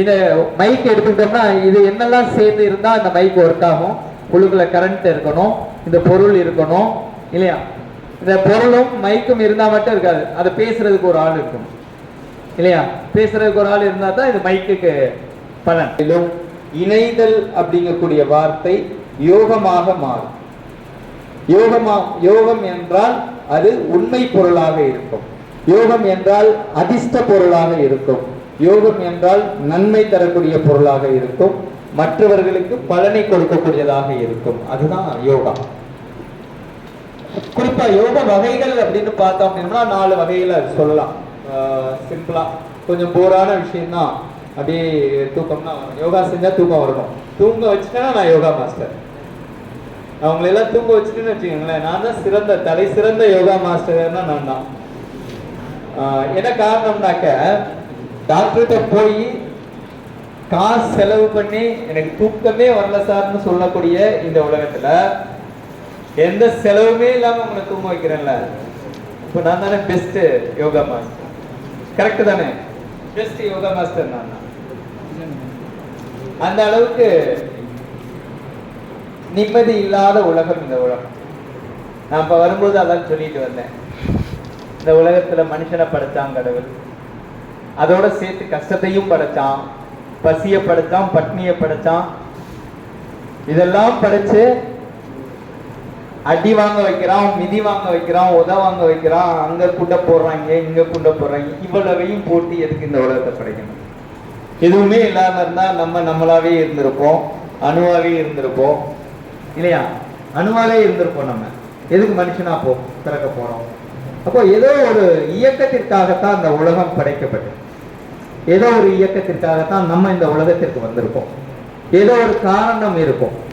இந்த மைக் எடுத்துக்கிட்டோம்னா இது என்னெல்லாம் சேர்ந்து இருந்தால் அந்த மைக் ஒர்க் ஆகும். உள்ளுக்குள்ள கரண்ட் இருக்கணும் இந்த பொருள் இருக்கணும் இல்லையா? இந்த பொருளும் மைக்கும் இருந்தால் மட்டும் இருக்காது. அதை பேசுறதுக்கு ஒரு ஆள் இருக்கணும் இல்லையா? பேசுறதுக்கு ஒரு ஆள் இருந்தால் தான் இது மைக்குக்கு பலன். மேலும் இணைதல் அப்படிங்கக்கூடிய வார்த்தை யோகமாக மாறும். யோகமா யோகம் என்றால் அது உண்மை பொருளாக இருக்கும். யோகம் என்றால் அதிர்ஷ்ட பொருளாக இருக்கும். யோகம் என்றால் நன்மை தரக்கூடிய பொருளாக இருக்கும். மற்றவர்களுக்கு பலனை கொடுக்கக்கூடியதாக இருக்கும். அதுதான் யோகா. குறிப்பா யோக வகைகள் அப்படின்னு பார்த்தோம் அப்படின்னா நாலு வகையில சொல்லலாம். சிம்பிளா கொஞ்சம் போரான விஷயம் தான் அப்படியே தூக்கம்னா வரும் யோகா செஞ்சா தூக்கம் வரணும். தூங்க வச்சுட்டேன்னா நான் யோகா மாஸ்டர் அவங்களை எல்லாம் தூங்க வச்சுட்டுன்னு வச்சுக்கோங்களேன். நான் தான் சிறந்த தலை சிறந்த யோகா மாஸ்டர்னா நான் தான். ஆஹ் என்ன காரணம்னாக்க டாக்டர்கிட்ட போய் காசு செலவு பண்ணி எனக்கு தூக்கமே வரல சார்னு சொல்லக்கூடிய இந்த உலகத்துல எந்த செலவுமே இல்லாம உங்களை தூங்க வைக்கிறேன்ல. இப்போ நான் தானே பெஸ்ட் யோகா மாஸ்டர் கரெக்ட் தானே? பெஸ்ட் யோகா மாஸ்டர் நான். அந்த அளவுக்கு நிம்மதி இல்லாத உலகம் இந்த உலகம். நான் இப்ப வரும்போது அதான் சொல்லிட்டு வந்தேன். இந்த உலகத்துல மனுஷனை படைச்சான் கடவுள். அதோட சேர்த்து கஷ்டத்தையும் படைச்சான் பசிய படைச்சான் பட்னிய படைச்சான். இதெல்லாம் படைச்சு அடி வாங்க வைக்கிறான் மிதி வாங்க வைக்கிறான் உத வாங்க வைக்கிறான். அங்க குண்ட போடுறாங்க இங்க குண்ட போடுறாங்க இவ்வளவையும் போட்டு எதுக்கு இந்த உலகத்தை படைக்கணும்? எதுவுமே இல்லாம இருந்தா நம்ம நம்மளாவே இருந்திருப்போம் அணுவாவே இருந்திருப்போம் இல்லையா? அணுவாவே இருந்திருப்போம் நம்ம. எதுக்கு மனுஷனா போ பிறக்க போறோம்? அப்போ ஏதோ ஒரு இயக்கத்திற்காகத்தான் அந்த உலகம் படைக்கப்பட்டது. ஏதோ ஒரு இயக்கத்திற்காகத்தான் நம்ம இந்த உலகத்திற்கு வந்திருக்கோம். ஏதோ ஒரு காரணம் இருக்கும்.